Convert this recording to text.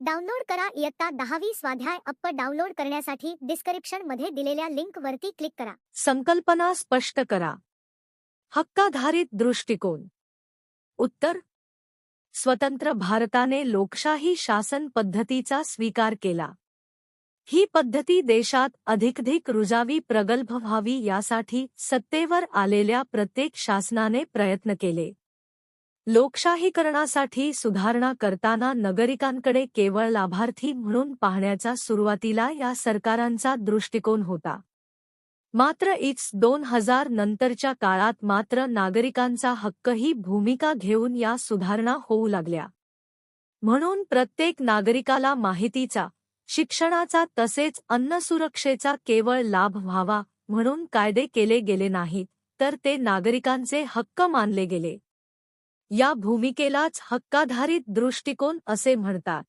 Download करा इयत्ता दहावी स्वाध्याय अप्प डाउनलोड करण्यासाठी डिस्क्रिप्शनमध्ये दिलेल्या लिंक वरती क्लिक करा. संकल्पना स्पष्ट करा. हक्काधारित दृष्टिकोन. उत्तर. स्वतंत्र भारताने लोकशाही शासन पद्धतीचा स्वीकार केला. ही पद्धती देशात अधिकधिक रुजावी प्रगल्भ व्हावी यासाठी सत्तेवर आलेल्या प्रत्येक शासनाने प्रयत्न केले. लोकशाहीकरणासाठी सुधारणा करताना नागरिकांकडे केवळ लाभार्थी म्हणून पाहण्याचा सुरुवातीला या सरकारांचा दृष्टिकोन होता. मात्र इच दोन हजार नंतरच्या काळात मात्र नागरिकांचा हक्क ही भूमिका घेऊन या सुधारणा होऊ लागल्या. म्हणून प्रत्येक नागरिकाला माहितीचा शिक्षणाचा तसेच अन्नसुरक्षेचा केवळ लाभ व्हावा म्हणून कायदे केले गेले नाहीत तर ते नागरिकांचे हक्क मानले गेले. या भूमिकेलाच हक्काधारित दृष्टिकोन असे म्हणतात.